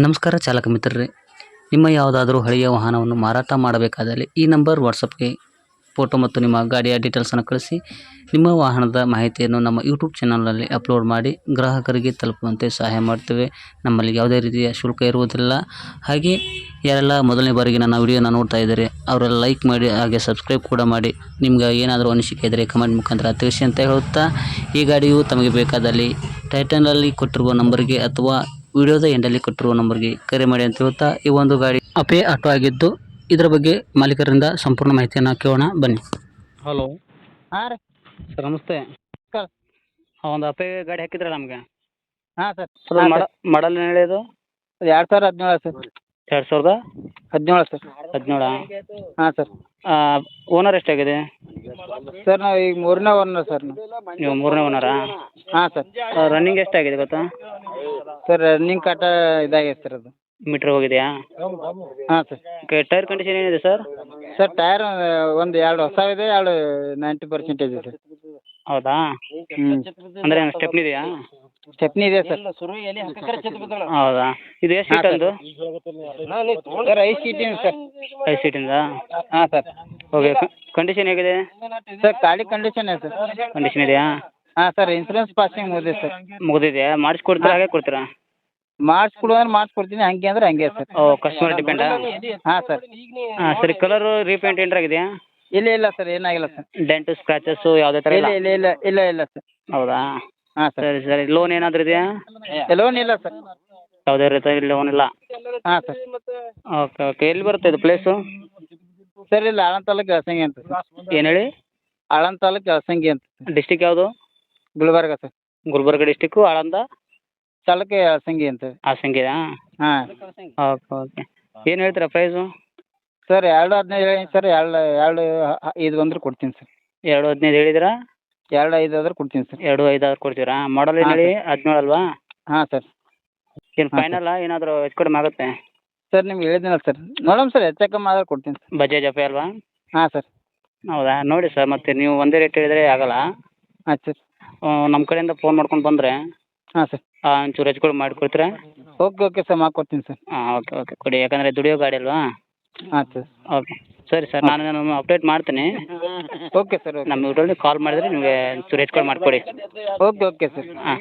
ನಮಸ್ಕಾರ ಚಾಲಕ ಮಿತ್ರರೇ, ನಿಮ್ಮ ಯಾವುದಾದರೂ ಹಳೆಯ ವಾಹನವನ್ನು ಮಾರಾಟ ಮಾಡಬೇಕಾದಲ್ಲಿ ಈ ನಂಬರ್ ವಾಟ್ಸಪ್ಗೆ ಫೋಟೋ ಮತ್ತು ನಿಮ್ಮ ಗಾಡಿಯ ಡೀಟೇಲ್ಸನ್ನು ಕಳಿಸಿ. ನಿಮ್ಮ ವಾಹನದ ಮಾಹಿತಿಯನ್ನು ನಮ್ಮ ಯೂಟ್ಯೂಬ್ ಚಾನಲ್ನಲ್ಲಿ ಅಪ್ಲೋಡ್ ಮಾಡಿ ಗ್ರಾಹಕರಿಗೆ ತಲುಪುವಂತೆ ಸಹಾಯ ಮಾಡ್ತೇವೆ. ನಮ್ಮಲ್ಲಿ ಯಾವುದೇ ರೀತಿಯ ಶುಲ್ಕ ಇರುವುದಿಲ್ಲ. ಹಾಗೆ ಯಾರೆಲ್ಲ ಮೊದಲನೇ ಬಾರಿಗೆ ನನ್ನ ವಿಡಿಯೋನ ನೋಡ್ತಾ ಇದ್ದಾರೆ, ಅವರೆಲ್ಲ ಲೈಕ್ ಮಾಡಿ ಹಾಗೆ ಸಬ್ಸ್ಕ್ರೈಬ್ ಕೂಡ ಮಾಡಿ. ನಿಮ್ಗೆ ಏನಾದರೂ ಅನಿಸಿಕೆ ಇದ್ದರೆ ಕಮೆಂಟ್ ಮುಖಾಂತರ ತಿಳಿಸಿ ಅಂತ ಹೇಳುತ್ತಾ, ಈ ಗಾಡಿಯು ತಮಗೆ ಬೇಕಾದಲ್ಲಿ ಟೈಟನ್ನಲ್ಲಿ ಕೊಟ್ಟಿರುವ ನಂಬರಿಗೆ ಅಥವಾ ವಿಡಿಯೋದ ಎಂಡಲ್ಲಿ ಕೊಟ್ಟಿರುವ ನಂಬರ್ಗೆ ಕರೆ ಮಾಡಿ ಅಂತ ಹೇಳ್ತಾ ಈ ಒಂದು ಗಾಡಿ ಅಪೇ ಆಟೋ ಆಗಿದ್ದು ಇದರ ಬಗ್ಗೆ ಮಾಲೀಕರಿಂದ ಸಂಪೂರ್ಣ ಮಾಹಿತಿಯನ್ನು ಕೇಳೋಣ ಬನ್ನಿ. ಹಲೋ. ಹಾಂ ರೀ. ಸರ್ ನಮಸ್ತೆ. ಸರ್. ಒಂದು ಅಪೇ ಗಾಡಿ ಹಾಕಿದ್ರಲ್ಲ ನಮಗೆ? ಹಾಂ ಸರ್. ಸರ್ ಮಾಡಲ್ ಹೇಳಿದು ಎರಡು ಸಾವಿರ ಹದಿನೇಳು ಸರ್. ಎರಡು ಸಾವಿರದ ಹದಿನೇಳು ಸರ್. ಹದಿನೇಳು? ಹಾಂ ಸರ್. ಓನರ್ ಎಷ್ಟಾಗಿದೆ? ಸರ್ ನಾವು ಈಗ ಮೂರನೇ ಓನರ್ ಸರ್ ನಾವು. ನೀವು ಮೂರನೇ ಓನರಾ? ಹಾಂ ಸರ್. ರನ್ನಿಂಗ್ ಎಷ್ಟಾಗಿದೆ ಗೊತ್ತಾ? ಸರ್ ರನ್ನಿಂಗ್ ಕಾಟ ಇದಾಗಿದೆ ಸರ್ ಅದು. ಮೀಟ್ರ್ ಹೋಗಿದೆಯಾ? ಹಾಂ ಸರ್. ಓಕೆ ಟೈರ್ ಕಂಡೀಷನ್ ಏನಿದೆ ಸರ್? ಸರ್ ಟೈರ್ ಒಂದು ಎರಡು ಹೊಸ ಇದೆ ಎರಡು ನೈಂಟಿ ಪರ್ಸೆಂಟೇಜ್ ಇದೆ ಹೌದಾ? ಹ್ಞೂ ಅಂದರೆ ಸ್ಟೆಪ್ನಿ ಇದೆಯಾ ಚಟ್ನಿ ಇದೆ ಸರ್. ಹೌದಾ? ಇದು ಎಷ್ಟು ಸೀಟ್ ಅಂದು ಸರ್. ಐದು ಸೀಟಿನ ಸರ್. ಐದು ಸೀಟಿಂದ ಹಾಂ ಸರ್. ಓಕೆ ಕಂಡೀಷನ್ ಹೇಗಿದೆ? ಸರ್ ಗಾಡಿ ಕಂಡೀಷನ್ ಇದೆ ಸರ್. ಕಂಡೀಷನ್ ಇದೆಯಾ? ಹಾಂ ಸರ್ ಇನ್ಸೂರೆನ್ಸ್ ಪಾಸಿಂಗ್ ಮುಗಿದಿದೆ ಸರ್. ಮುಗಿದಿದೆಯಾ? ಮಾಡಿಸ್ಕೊಡ್ತೀರಾ ಹಾಗೆ ಕೊಡ್ತೀರಾ? ಮಾಡಿಸ್ಕೊಡು ಅಂದ್ರೆ ಮಾಡಿಸ್ಕೊಡ್ತೀನಿ ಹಂಗೆ ಅಂದ್ರೆ ಹಂಗೆ ಸರ್. ಓ ಕಸ್ಟಮರ್ ಡಿಪೆಂಡಾ ಹಾಂ ಸರ್. ಹಾಂ ಸರಿ ಕಲರು ರೀಪೇಂಟ್ ಏನಾರ ಆಗಿದೆಯಾ? ಇಲ್ಲ ಇಲ್ಲ ಸರ್ ಏನಾಗಿಲ್ಲ ಸರ್. ಡೆಂಟು ಸ್ಕ್ರಾಚಸ್ಸು ಯಾವುದೇ ಥರ ಇಲ್ಲ ಇಲ್ಲ? ಇಲ್ಲ ಇಲ್ಲ ಇಲ್ಲ ಸರ್. ಹೌದಾ? ಹಾಂ ಸರ್. ಸರಿ ಸರಿ ಲೋನ್ ಏನಾದರೂ ಇದೆಯಾ? ಲೋನ್ ಇಲ್ಲ ಸರ್. ಯಾವುದೇ ರೀತಿ ಲೋನ್ ಇಲ್ಲ? ಹಾಂ ಸರ್. ಓಕೆ ಓಕೆ ಎಲ್ಲಿ ಬರುತ್ತೆ ಇದು ಪ್ಲೇಸು ಸರ್ ಇಲ್ಲ ಆಳಂದ ತಾಲೂಕು ಅಂತ ಏನು ಹೇಳಿ? ಆಳಂದ ತಾಲೂಕು ಅಳಸಂಗಿ ಅಂತ ಡಿಸ್ಟಿಕ್ ಯಾವುದು? ಗುಲ್ಬರ್ಗ ಸರ್. ಗುಲ್ಬರ್ಗ ಡಿಸ್ಟಿಕ್ಕು ಆಳಂದ? ತಾಲೂಕು ಅಳಸಂಗಿ ಅಂತ ಹಾಸಂಗಿದಾ ಹಾಂ. Okay okay. ಏನು ಹೇಳ್ತೀರಾ ಪ್ರೈಸು ಸರ್ ಎರಡು ಹದಿನೈದು ಹೇಳಿ ಸರ್. ಎರಡು ಎರಡು ಐದು ಬಂದ್ರೆ ಕೊಡ್ತೀನಿ ಸರ್. ಎರಡು ಹದಿನೈದು ಹೇಳಿದಿರಾ? ಎರಡು ಐದು ಆದ್ರೆ ಕೊಡ್ತೀನಿ ಸರ್. ಎರಡು ಐದು ಆದ್ರೆ ಕೊಡ್ತೀರಾ? ಮಾಡಲ್ ಏನು ಹೇಳಿ? ಹದಿನೇಳು ಅಲ್ವಾ ಹಾಂ ಸರ್. ಏನು ಫೈನಲ್ ಏನಾದರೂ ಹೆಚ್ಚು ಕಡಿಮೆ ಆಗುತ್ತೆ? ಸರ್ ನಿಮ್ಗೆ ಹೇಳಿದ್ದೀನಲ್ಲ ಸರ್. ನೋಡೋಣ ಸರ್ ಹೆಚ್ಚು ಕಮ್ಮಿ ಆದ್ರೆ ಕೊಡ್ತೀನಿ ಸರ್. ಬಜಾಜ್ ಅಫೆ ಅಲ್ವಾ? ಹಾಂ ಸರ್. ಹೌದಾ? ನೋಡಿ ಸರ್ ಮತ್ತೆ ನೀವು ಒಂದೇ ರೇಟ್ ಹೇಳಿದರೆ ಆಗೋಲ್ಲ. ಹಾಂ ಸರ್. ನಮ್ಮ ಕಡೆಯಿಂದ ಫೋನ್ ಮಾಡ್ಕೊಂಡು ಬಂದರೆ ಹಾಂ ಸರ್. ಒಂಚೂರು ಹೆಚ್ಚು ಕಡಿಮೆ ಮಾಡಿಕೊಡ್ತೀರಾ? ಓಕೆ ಓಕೆ ಸರ್ ಮಾಡ್ಕೊಡ್ತೀನಿ ಸರ್. ಹಾಂ ಓಕೆ ಓಕೆ. ಕೊಡಿ ಯಾಕಂದರೆ ದುಡಿಯೋ ಗಾಡಿ ಅಲ್ವಾ? ಹಾಂ ಸರ್. ಓಕೆ. ಸರಿ ಸರ್ ನಾನು ನಾನು ಅಪ್ಡೇಟ್ ಮಾಡ್ತೀನಿ. ಓಕೆ ಸರ್ ನಮ್ಮ ಯೂಟ್ಯೂಬಲ್ಲಿ ಕಾಲ್ ಮಾಡಿದರೆ ನಿಮಗೆ ಒಂಚೂರು ಹೆಚ್ಚು ಮಾಡಿಕೊಡಿ. Okay okay sir. ಹಾಂ.